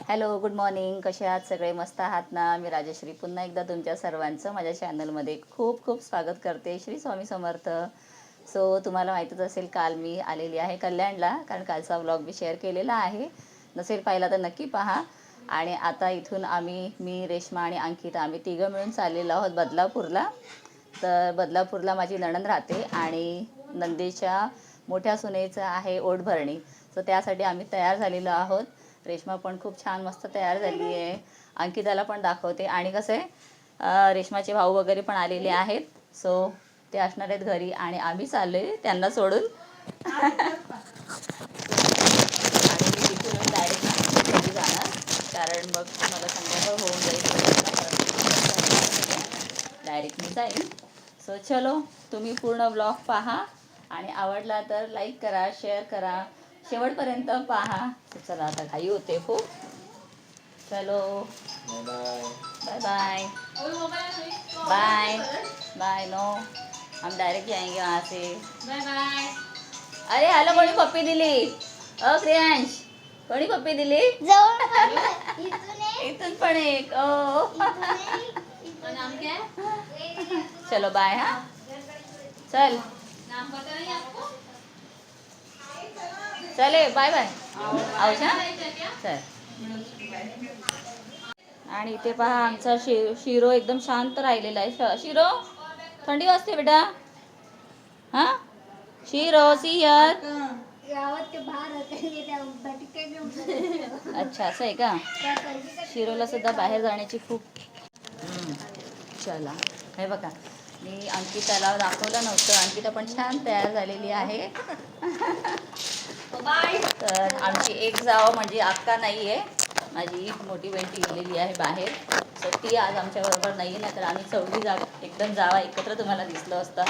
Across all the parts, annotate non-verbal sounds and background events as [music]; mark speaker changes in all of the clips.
Speaker 1: Hello good morning कसे आहात? सगळे मस्त आहात ना? मी राजश्री. पुन्हा एकदा तुमच्या सर्वांचं माझ्या चॅनलमध्ये खूप खूप स्वागत करते. श्री स्वामी समर्थ. सो तुम्हाला माहीतच असेल काल मी आलेली आहे कल्याणला कारण कालचा व्लॉग मी शेअर केलेला आहे. नसेल पाहिला तर नक्की पहा. आणि आता इथून आम्ही मी रेश्मा आणि अंकिता आम्ही तिघं मिळून चाललेलो आहोत बदलापूरला. तर बदलापूरला माझी नणंद राहते आणि नंदेच्या मोठ्या सुनेचं आहे ओढभरणी सो त्यासाठी आम्ही तयार झालेलो आहोत. रेश्मा पण खूप छान मस्त तयार झाली आहे. अंकिताला पण दाखवते. आणि कसं आहे रेश्माचे भाऊ वगैरे पण आलेले आहेत. सो ते असणार आहेत घरी आणि आम्ही चाललोय त्यांना सोडून. आणि मी तिथून डायरेक्ट घरी जाणार. कारण मग मला संध्याकाळ होऊन जाईल. डायरेक्ट मी जाईन. सो चलो तुम्ही पूर्ण ब्लॉग पहा. आणि आवडला तर लाईक करा शेअर करा. शेवटपर्यंत पहा. चला आता घाई होते खूप. चलो. Bye bye bye bye no हम डायरेक्ट जाएंगे वहाँ से. अरे हॅलो कोणी पप्पी दिली? अ क्रियांश. कोणी पप्पी दिली? [laughs]
Speaker 2: इथून
Speaker 1: पण एक. ओ. चलो बाय हा. चल. चले बाय बाय आवशा चल. आणि इथे पहा आमचा शि शिरो एकदम शांत राहिलेला आहे. शिरो थंडी वाजते बेटा. हा? शिरो सियर. अच्छा असं आहे का? शिरोला सुद्धा बाहेर जाण्याची खूप चला. हे बघा मी अंकिताला दाखवलं नव्हतं. अंकिता पण छान तयार झालेली आहे. तर आमची एक जाव म्हणजे अक्का नाही आहे. माझी एक मोठी बहीण गेलेली आहे बाहेर. तर ती आज आमच्याबरोबर नाही आहे तर आम्ही चौघी जा एकदम जावा एकत्र तुम्हाला दिसलं असतं.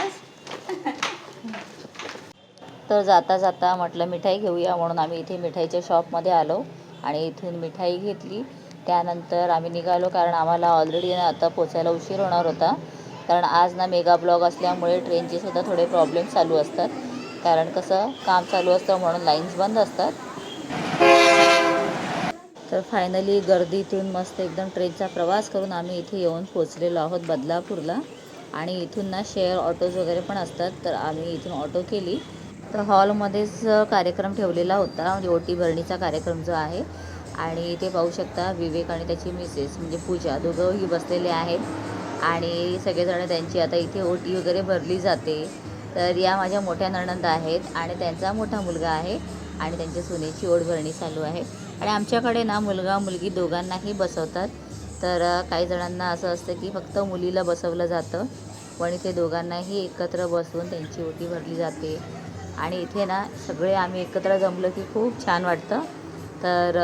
Speaker 1: तर जाता जाता म्हटलं मिठाई घेऊया म्हणून आम्ही इथे मिठाईच्या शॉपमध्ये आलो आणि इथून मिठाई घेतली. त्यानंतर आम्ही निघालो कारण आम्हाला ऑलरेडी ना आता पोचायला उशीर होणार होता. कारण आज ना मेगा ब्लॉग असल्यामुळे ट्रेनचे सुद्धा थोडे प्रॉब्लेम चालू असतात. कारण कसं काम चालू असतं म्हणून लाईन्स बंद असतात. तर फायनली गर्दीतून मस्त एकदम ट्रेनचा प्रवास करून आम्ही इथे येऊन पोचलेलो आहोत बदलापूरला. आणि इथून ना शेअर ऑटोज वगैरे पण असतात तर आम्ही इथून ऑटो केली. तर हॉलमध्येच कार्यक्रम ठेवलेला होता म्हणजे ओटी भरणीचा कार्यक्रम जो आहे. आणि इथे पाहू शकता विवेक आणि त्याची मिसेस म्हणजे पूजा दोघंही बसलेले आहेत. आणि सगळेजण त्यांची आता इथे ओटी वगैरे भरली जाते. तर या माझ्या मोठ्या नणंद आहेत आणि त्यांचा मोठा मुलगा आहे आणि त्यांच्या सुनेची ओढभरणी चालू आहे. आणि आमच्याकडे ना मुलगा मुलगी दोघांनाही बसवतात. तर काही जणांना असं असतं की फक्त मुलीला बसवलं जातं पण इथे दोघांनाही एकत्र बसवून त्यांची ओटी भरली जाते. आणि इथे ना सगळे आम्ही एकत्र जमलो की खूप छान वाटतं. तर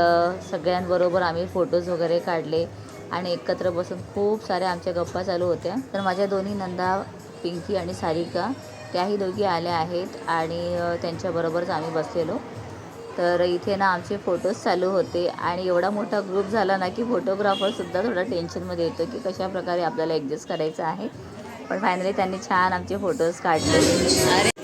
Speaker 1: सगळ्यांबरोबर आम्ही फोटोज वगैरे काढले आणि एकत्र बसून खूप साऱ्या आमच्या गप्पा चालू होत्या. तर माझ्या दोन्ही नंदा पिंकी आणि सारिका त्याही दोघी आल्या आहेत आणि त्यांच्याबरोबरच आम्ही बसलेलो. तर इथे ना आमचे फोटोज चालू होते आणि एवढा मोठा ग्रुप झाला ना की फोटोग्राफरसुद्धा थोडा टेन्शनमध्ये येतो की कशाप्रकारे आपल्याला ॲडजस्ट करायचं आहे. पण फायनली त्यांनी छान आमचे फोटोज काढले.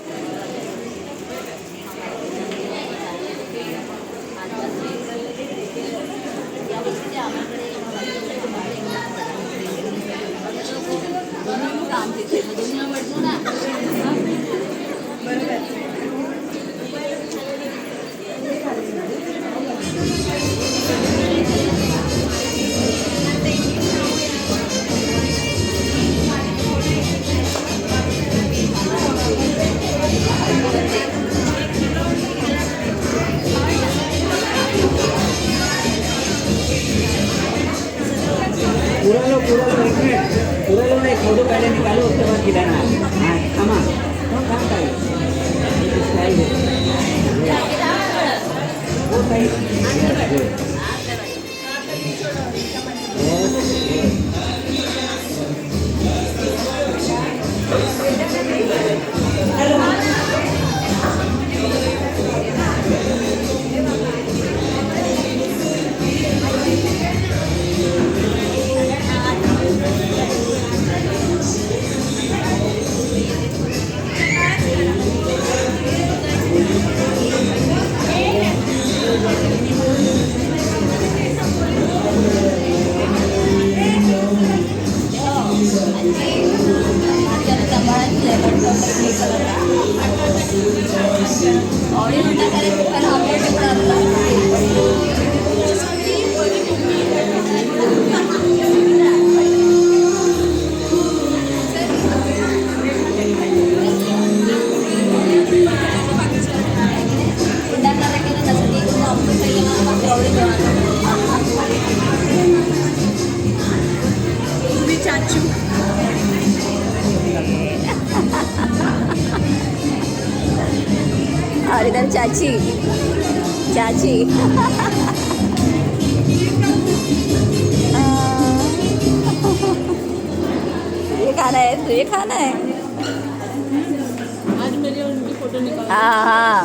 Speaker 3: กินอาหา
Speaker 1: ร इधर चाची. चाची. ये खाना है तो ये खाना है
Speaker 4: आज मेरी और उनकी फोटो निकाल.
Speaker 1: हाँ हाँ.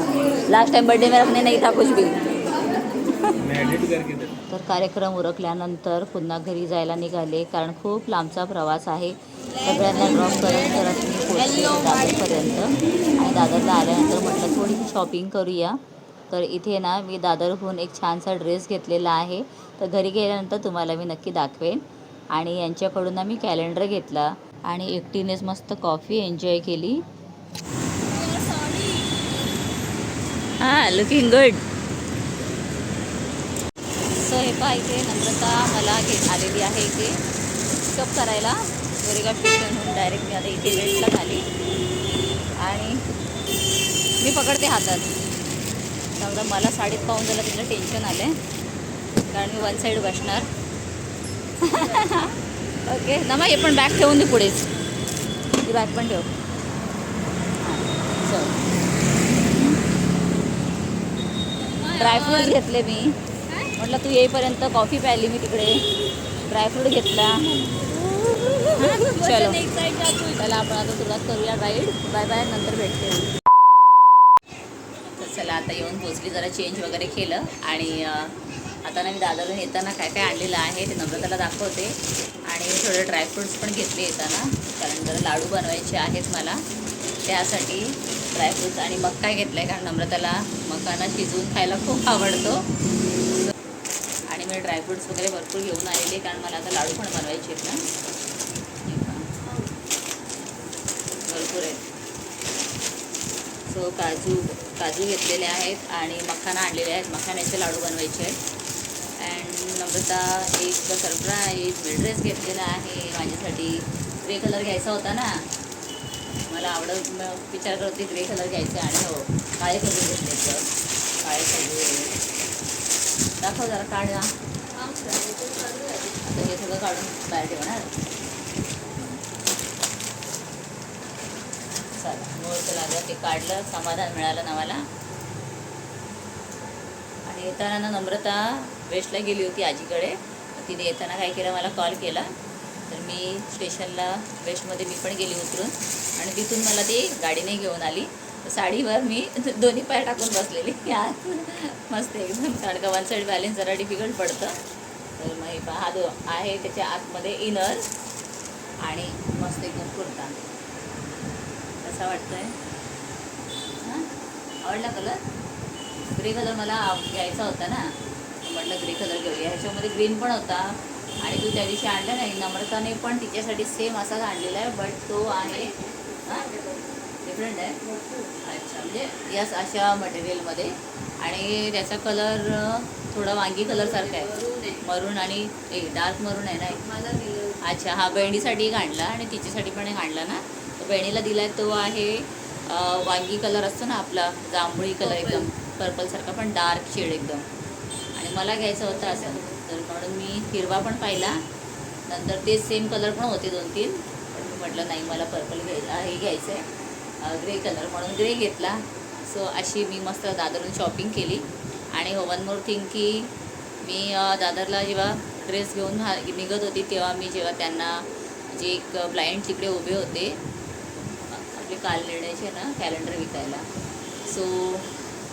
Speaker 1: लास्ट टाइम बर्थडे में रखने नहीं था कुछ भी.
Speaker 3: मैं एडिट करके देता
Speaker 1: तर कार्यक्रम उरकल्यानंतर पुन्हा घरी जायला निघाले कारण खूप लांबचा प्रवास आहे. सगळ्यांना ड्रॉप करत करत मी पोहोचले दादरपर्यंत आणि दादरला आल्यानंतर म्हटलं थोडीशी शॉपिंग करूया. तर इथे ना मी दादरहून एक छानसा ड्रेस घेतलेला आहे. तर घरी गेल्यानंतर तुम्हाला मी नक्की दाखवेन. आणि यांच्याकडून ना मी कॅलेंडर घेतला. आणि एकटीनेच मस्त कॉफी एन्जॉय केली. हां लुकिंग गुड सो हे पहा इथे नम्रता मला घे आलेली आहे इथे. पिकअप करायला. गोरेगाव स्टेशनहून डायरेक्ट मी आता इथे वेटला खाली. आणि मी पकडते हातात. समजा मला साडीत पाहून झालं तिला टेन्शन आलं आहे कारण मी वन साईड बसणार. [laughs] ओके नमा हे पण बॅग ठेवून दे पुढेच. ती बॅग पण ठेव. चल. ड्रायफ्रूट घेतले मी. म्हटलं तू येईपर्यंत कॉफी प्यायली मी तिकडे. ड्रायफ्रूट घेतला. चलो. चला आपण आता सुरुवात करूया राईड बाय बाय नंतर भेटते. तर चला आता येऊन पोचली जरा चेंज वगैरे केलं. आणि आता ना मी दादरहून येताना काय काय आणलेलं आहे ते नम्रताला दाखवते. आणि थोडे ड्रायफ्रुट्स पण घेतले येताना. कारण जरा लाडू बनवायचे आहेत मला. त्यासाठी ड्रायफ्रुट्स आणि मक्का घेतला आहे कारण नम्रताला मकाना शिजवून खायला खूप आवडतो. आणि मी ड्रायफ्रुट्स वगैरे भरपूर घेऊन आलेले कारण मला आता लाडू पण बनवायचे आहेत ना हे पहा. भरपूर आहेत. सो काजू काजू घेतलेले आहेत आणि मखाना आणलेले आहेत. मखाण्याचे लाडू बनवायचे आहेत. अँड नम्रता एक सरप्राईज मी ड्रेस घेतलेला आहे. माझ्यासाठी ग्रे कलर घ्यायचा होता ना. मला आवडत विचार करत होती ग्रे कलर घ्यायचा आणि हो काळे कलर घेतले तर काळे कलर दाखव जरा काढ. ना आता हे सगळं काढून बाहेर ठेवणार. झाला मुहूर्त लागलं ते काढलं समाधान मिळालं ना मला आणि येताना ना नम्रता वेस्टला गेली होती आजीकडे. तिने येताना काय केलं मला कॉल केला. तर मी स्टेशनला वेस्टमध्ये मी पण गेली उतरून. आणि तिथून मला ती गाडीने घेऊन आली. साडीवर मी दोन्ही पाय टाकून बसलेली. [laughs] यार मस्त एकदम. कारण का वन साईड बॅलेन्स जरा डिफिकल्ट पडतं. तर मग हे पहा हा जो आहे त्याच्या आतमध्ये इनर आणि मस्त एकदम कुर्ता कसा आहे हां? आवडला कलर ग्रे कलर मला घ्यायचा होता ना. म्हटलं ग्रे कलर घेऊया. ह्याच्यामध्ये ग्रीन पण होता. आणि तू त्या दिवशी आणला नाही. नम्रताने पण तिच्यासाठी सेम असाच आणलेला आहे बट तो आहे डिफरंट आहे. अच्छा म्हणजे याच अशा मटेरियलमध्ये आणि त्याचा कलर थोडा वांगी कलरसारखा आहे. मरून आणि एक डार्क मरून आहे ना एक. अच्छा हा बहिणीसाठी एक आणला आणि तिच्यासाठी पण एक आणला ना? तर बहिणीला दिलाय तो आहे वांगी कलर असतो ना आपला जांभळी कलर एकदम पर्पलसारखा पण डार्क शेड एकदम. आणि मला घ्यायचं होतं असं तर म्हणून मी हिरवा पण पाहिला नंतर ते सेम कलर पण होते दोन तीन पण मी म्हटलं नाही मला पर्पल घ्यायचं हे घ्यायचं आहे ग्रे कलर म्हणून ग्रे घेतला. सो अशी मी मस्त दादरहून शॉपिंग केली. आणि वन मोर थिंग की मी दादरला जेव्हा ड्रेस घेऊन निघत होती तेव्हा मी जेव्हा त्यांना जे एक ब्लाइंड तिकडे उभे होते काल कालनिर्णयाचे ना कॅलेंडर विकायला. सो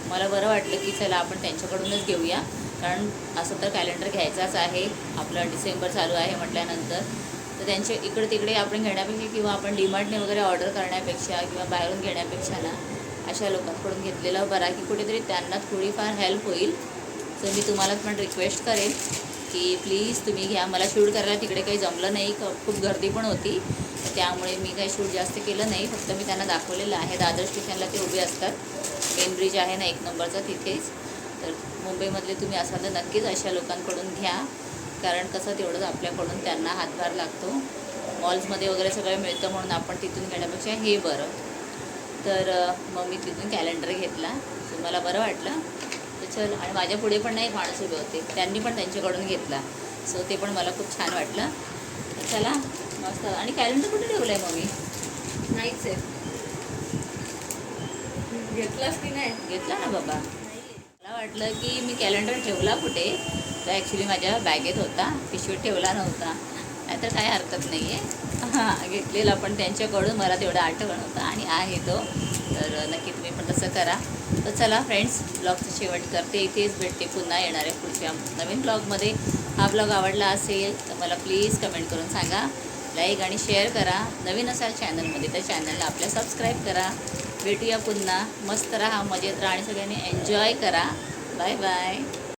Speaker 1: मला बरं वाटलं की चला आपण त्यांच्याकडूनच घेऊया. कारण असं तर कॅलेंडर घ्यायचाच आहे. आपलं डिसेंबर चालू आहे म्हटल्यानंतर. तर त्यांच्या इकडे तिकडे आपण घेण्यापेक्षा किंवा आपण डिमार्टने वगैरे ऑर्डर करण्यापेक्षा किंवा बाहेरून घेण्यापेक्षा ना अशा लोकांकडून घेतलेलं बरा की कुठेतरी त्यांना थोडीफार हेल्प होईल. सो मी तुम्हाला पण रिक्वेस्ट करेन. की प्लीज तुम्ही घ्या. मला शूट करायला तिकडे काही जमलं नाही. क- खूप गर्दी पण होती. त्यामुळे मी काही शूट जास्त केलं नाही. फक्त मी त्यांना दाखवलेलं आहे. दादर स्टेशनला ते उभे असतात. मेन ब्रिज आहे ना एक नंबरचा तिथेच. तर मुंबईमधले तुम्ही असाल तर नक्कीच अशा लोकांकडून घ्या. कारण कसं तेवढंच आपल्याकडून त्यांना हातभार लागतो. मॉल्समध्ये वगैरे सगळं मिळतं म्हणून आपण तिथून घेण्यापेक्षा हे बरं. तर मग मी तिथून कॅलेंडर घेतला. तुम्हाला मला बरं वाटलं? चल आणि माझ्या पुढे पण नाही माणूस उभे होते. त्यांनी पण त्यांच्याकडून घेतला. सो ते पण मला खूप छान वाटलं. चला मस्त. आणि कॅलेंडर कुठे ठेवलं आहे मग मी
Speaker 4: नाहीच आहे. घेतलास की नाही?
Speaker 1: घेतला ना बाबा. मला वाटलं की मी कॅलेंडर ठेवला कुठे? तर ॲक्च्युली माझ्या बॅगेत होता. पिशवीत ठेवला नव्हता. नाहीतर काही हरकत नाही आहे हां घेतलेला पण त्यांच्याकडून मला तेवढं आठवण होतं आणि आहे तो. तर नक्की तुम्ही पण तसं करा. तर चला फ्रेंड्स ब्लॉगचं शेवट करते. इथेच भेटते पुन्हा येणाऱ्या पुढच्या नवीन ब्लॉगमध्ये हा ब्लॉग आवडला असेल तर मला प्लीज कमेंट करून सांगा. लाईक आणि शेअर करा. नवीन असाल चॅनलमध्ये तर चॅनलला आपल्या सबस्क्राईब करा. भेटूया पुन्हा. मस्त राहा मजेत राहा आणि सगळ्यांनी एन्जॉय करा. Bye bye